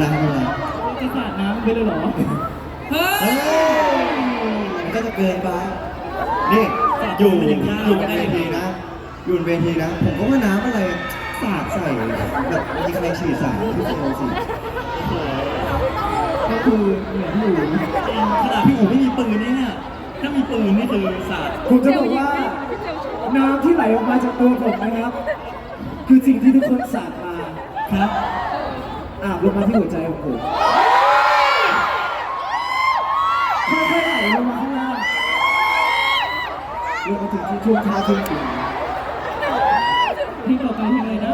ไบเป็จะสาดน้ำไปเลยเหรอ เฮ้ยมันก็จะเกินไป นี่อยู่อยู่ในเวทีนะ อยู่ในเวทีนะ ผมก็ว่าน้ำอะไรสาดใส่แบบมีใครฉีดสาดที่โซนสิก็คือเหมือนอยู่ขนาดพี่อู๋ไม่มีปืนนี่เนี่ยถ้ามีปืนนี่คือสาดผมจะบอกว่าน้ำที่ไหลออกมาจากตัวผมนะครับ คือสิ่งที่ทุกคนสาดมาครับ อาบลงมาที่หัวใจของผมค่อยๆไหลลงมาข้างล่างลงมาถึงที่ช่วงเท้าช่วงหัวพี่ต่อไปยังไงนะ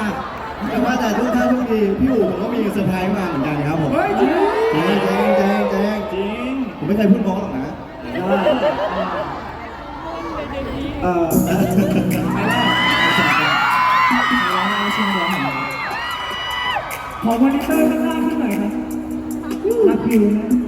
อะแต่ว่าแต่ทุกท่านทุกทีพี่อู๋ผมก็มีเซอร์ไพรส์มาเหมือนกันครับผมเฮ้ยจริงจริงจริงจริงจริงจริผมไม่เคยพูดน้องหรอกนะเออ ขอมอนิเตอร์ข้างล่างขึ้นหน่อยครับรับคิวนะ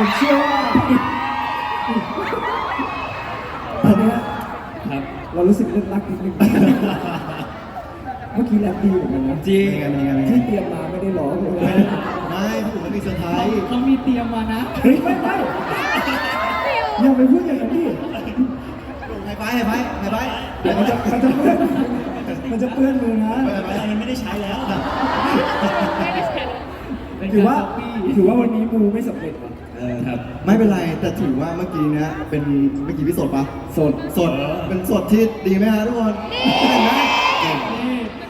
ผมเชื่อว่าตอนนี้ครับเรารู้สึกเลิกรักนิดนึงเมื่อกี้แรปดีเหมือนกันนะจริงยังไงยังไง ที่เตรียมมาไม่ได้ร้องเลยนะไม่ผมไม่มีเซอร์ไพรส์เขามีเตรียมมานะ เฮ้ยไม่ไม่อย่าไปพูดอย่างนั้นดิไฮไฟไฮไฟไฮไฟเดี๋วมันจะมันจะเปื้อนมันจะเปื้อนมือนะไฮไฟอันนี้ไม่ได้ใช้แล้ว ถือว่าถือว่าวันนี้มูไม่สำเร็จว่ะ เออไม่เป็นไรแต่ถือว่าเมื่อกี้เนี้ยเป็นเมื่อกี้พี่สดปะสดสดเป็นสดที่ดีไหมฮะทุกคนเห็นไหมเก่ง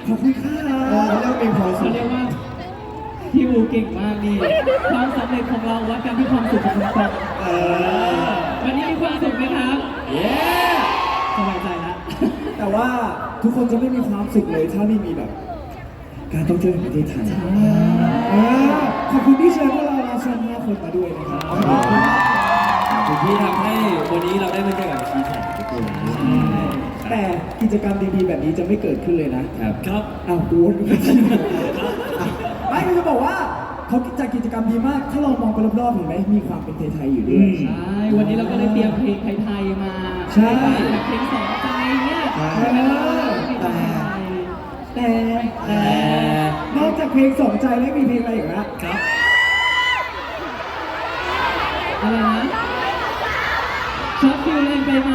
ขอบคุณค่ะเออเรียกว่ามีความสุเขาขเรียกว่าพี่อูเก่งมากนี่ความสำเร็จของเราวัดกันที่ความสุขของคนฟังเออวันนี้มีความสุขไหมครับเย้สบายใจแล้ว แต่ว่าทุกคนจะไม่มีความสุขเลยถ้าไม่มีแบบ การท่องเที่ยวในประเทศไทยเออขอบคุณที่เชิญพวกเราเราชมห้า คนมาด้วยนะครับคุณพี่ทำให้วันนี้เราได้มาเจอกับชีแท็กทุกคนแต่กิจกรรมดีๆแบบนี้จะไม่เกิดขึ้นเลยนะครับครับอ้าวกูวนไปที่ไม่ก็จะบอกว่าเขาจัดกิจกรรมดีมาก ถ้าเรามองไปรอบๆเห็นไหมมีความเป็นไทยๆอยู่ด้วย ใช่ วันนี้เราก็เลยเตรียมเพลงไทยๆมาใช่แบบเพลงสองใจเนี่ยใช่ใช่ไหมครับเพลงไทยแต่แต่นอกจากเพลงสองใจแล้วมีเพลงอะไรอีกนะครับ อะไรนะชอบฟิลแรงไปไหม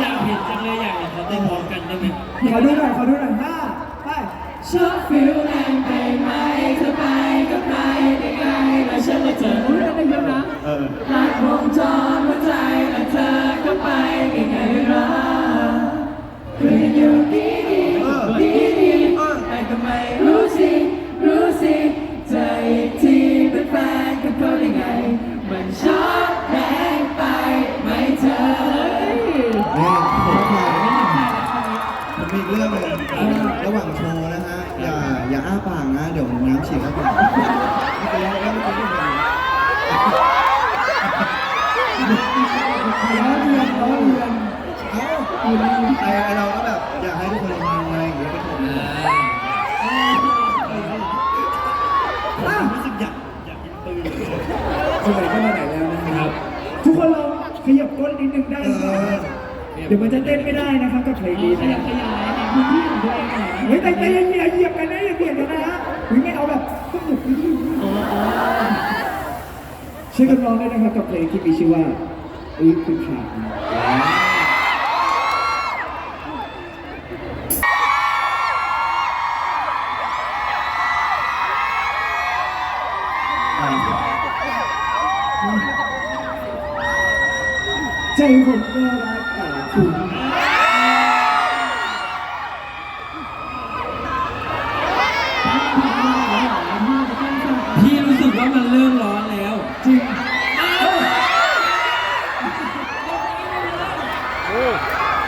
อยากเห็นจังเลยอยากเห็นเขาเต้นพร้อมกันได้ไหมขอดูหน่อยขอดูหน่อยห้าไปชอบฟิลแรงไปไหมเธอไปกับใครได้ไงแล้วฉันเลยเจอรู้ได้เยอะนะเออรักวงจรหัวใจและเธอก็ไปไกลๆรักเพื่อนอยู่ดีดีดี ฉีดเข้าปากไม่เป็นไรแล้วเมื่อกี้ไม่เป็นไรล้อเลียนล้อเลียนเอ้าไอเราก็แบบอยากให้ทุกคนมาอะไรอย่างเงี้ยเป็นผมรู้สึกอยากอยากกินปืนไหนๆก็มาไหนแล้วนะครับ ทุกคนลองขยับก้นนิดนึงได้ไหมเดี๋ยวมันจะเต้นไม่ได้นะครับกับเพลงนี้ขนะยับขยายหาพื้นที่ของตัวเองหน่อยเฮ้ยแต่แต่ยังอย่าเหยียบกันนะอย่าเบียดกันนะฮะ หรือไม่เอาแบบต้องหยุดช่วยกันร้องด้วยนะครับกับเพลงที่มีชื่อว่าอุ้ยคือขาดใจผมก็รักแต่คุณ พี่รู้สึกว่ามันเริ่มร้อนแล้ว จริง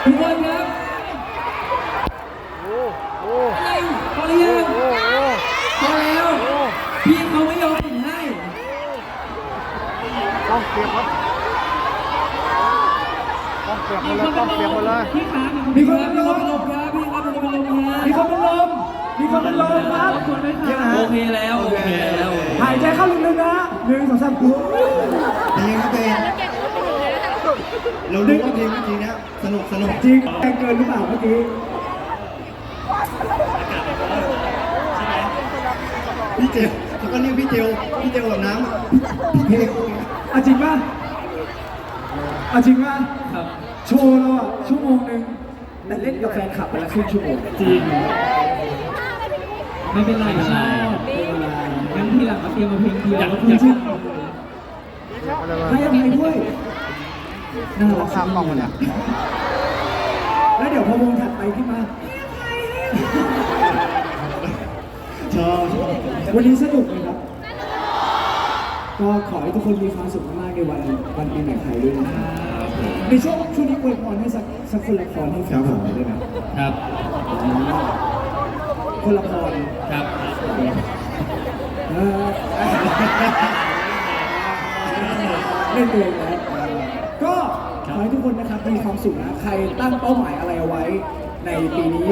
ทุกคนครับอะไรพอหรือยังพอแล้ว พี่เขาไม่ยอมปิดให้ ต้องเปียกครับต้องเปียกหมดเลยต้องเปียกหมดเลย พี่คะ มีคน พี่ เป็นล เขา ม เป็นลมครับพี่เขาเป็นลมเป็นลมครับ มีคนเป็นลมมีคนเป็นลมครับ ขอบคุณด้วยค่ะ โอเคแล้วโอเคแล้ว หายใจเข้าลึกๆนะหนึ่งสองสามปุ๊บเพลงครับเพลงเรารู้ว่าเพลงเมื่อกี้เนี้ยสนุกสนุกจริงแรงเกินหรือเปล่าเมื่อกี้พี่เจลเขาก็เรียกพี่เจลพี่เจลแบบน้ำเพลงเอาจริงป่ะอาจริงป่ะโชว์เราอะชั่วโมงหนึ่งแต่เล่นกับแฟนคลับไปละครึ่งชั่วโมงจริงไม่เป็นไรชอบงั้นทีหลังมาเตรียมมาเพลงเดียวอยาก ให้อภัยด้วยน่ารักข้ามกล้องมาเนี่ยแล้วเดี๋ยวพอวงถัดไปขึ้นมาชอบชอบวันนี้สนุกไหมครับ ก็ขอให้ทุกคนมีความสุขมากๆในวันวันปีใหม่ไทยด้วยนะครับในช่วงช่วงนี้อวยพรให้สักสักคนละพรให้แฟนคลับได้ไหมครับคนละพรครับ นตัวอยู่แล้ก็ขอให้ทุกคนนะครับมีความสุขนะใครตั้งเป้าหมายอะไรเอาไว้ ในปีนี้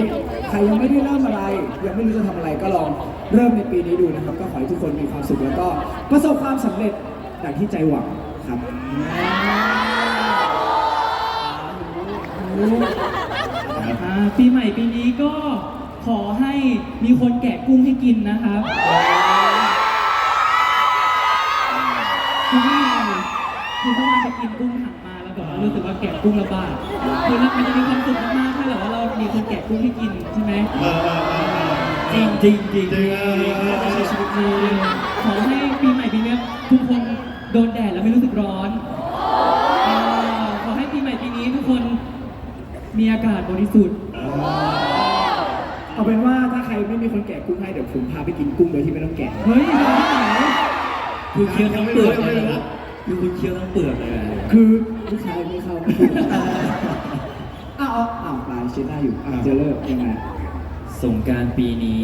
ใครยังไม่ได้เริ่มอะไร ยังไม่รู้จะทำอะไรก็ลองเริ่มในปีนี้ดูนะครับ ก็ขอให้ทุกคนมีความสุขแล้วก็ประสบความสำเร็จอย่างที่ใจหวังครับปีใหม่ปีนี้ก็ขอให้มีคนแกะกุ้งให้กินนะครับ กินกุ้งถังมาแล้วแบบว่ารู้สึกว่าแกะกุ้งระบาดคือมันจะมีความสุขมากๆถ้าแบบว่าเรามีคนแกะกุ้งให้กินใช่ไหมเออเออเออเออ จริงจริงจริงจริงเออเออใช้ชีวิตดีขอให้ปีใหม่ปีนี้ทุกคนโดนแดดแล้วไม่รู้สึกร้อนเออขอให้ปีใหม่ปีนี้ทุกคนมีอากาศบริสุทธิ์เอาเป็นว่าถ้าใครไม่มีคนแกะกุ้งให้เดี๋ยวผมพาไปกินกุ้งโดยที่ไม่ต้องแกะเฮ้ยร้อนที่ไหน คือเคี้ยวทั้งเปลือกเลยนะ คือคุณเคี้ยวทั้งเปลือกเลยอะคือลูกชายไม่เข้าไม่ถูกอ้าวอ้าวอ้าวปลายชิ้นหน้าอยู่อะเจเลอร์ยังไงสงกรารปีนี้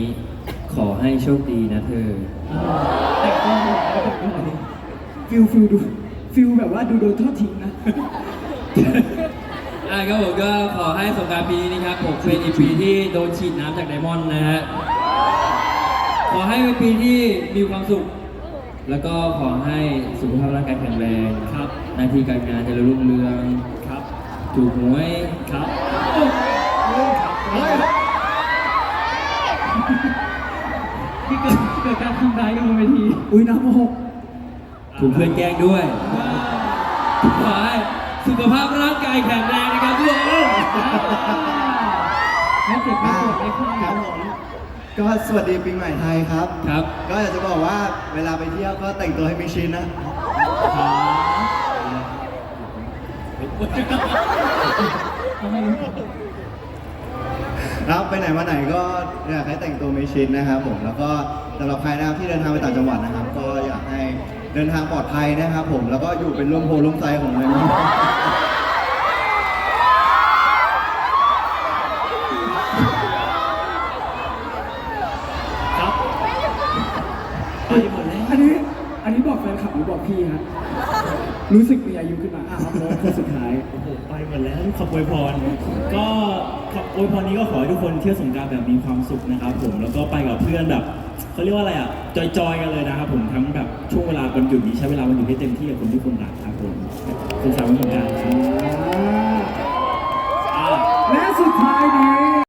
ขอให้โชคดีนะเธอ แต่งตัวหมดแล้วแต่งตัวหมดฟิลฟิลดูฟิลแบบว่าดูโดนทอดทิ้งนะ อะครับผมก็ขอให้สงกรารปีนี้นะครับผมเป็นอีกปีที่โดนฉีดน้ำจากไดมอนด์นะฮะ ขอให้เป็นปีที่มีความสุข แล้วก็ขอให้สุขภาพร่างกายแข็งแรงครับ หน้าที่การงานเจริญรุ่งเรืองครับถูกหวยครับที่เกิดเกิดการทำร้ายกันบนเวทีอุ้ยน้ำหกถูกเพื่อนแกล้งด้วยขอให้สุขภาพร่างกายแข็งแรงนะครับทุกคน ไม่เจ็บไม่อ่าปวดไม่ไข้ครับผม ก็สวัสดีปีใหม่ไทยครับ ครับ ก็อยากจะบอกว่าเวลาไปเที่ยวก็แต่งตัวให้มีชินนะเอาไม่รู้ครับไปไหนมาไหนก็อยากให้แต่งตัวมีชินนะครับผมแล้วก็สำหรับใครนะครับที่เดินทางไปต่างจังหวัดนะครับ ก็อยากให้เดินทางปลอดภัยนะครับ ผมแล้วก็อยู่เป็นร่มโพล่มไทรของเลยนะ บอกพี่ครับ รู้สึกมีอายุขึ้นมาอะครับโน้ตสุดท้าย โอ้โหไปหมดแล้วขอบอวยพร ก็ขอบอวยพรนี้ก็ขอให้ทุกคนเที่ยวสงการแบบมีความสุขนะครับผมแล้วก็ไปกับเพื่อนแบบเขาเรียกว่าอะไรอะจอยๆกันเลยนะครับผมทั้งแบบช่วงเวลาวันหยุดนี้ใช้เวลาวันหยุดให้เต็มที่กับคนที่คนณรักครับผมคุณสาวคุณสงการและสุดท้าย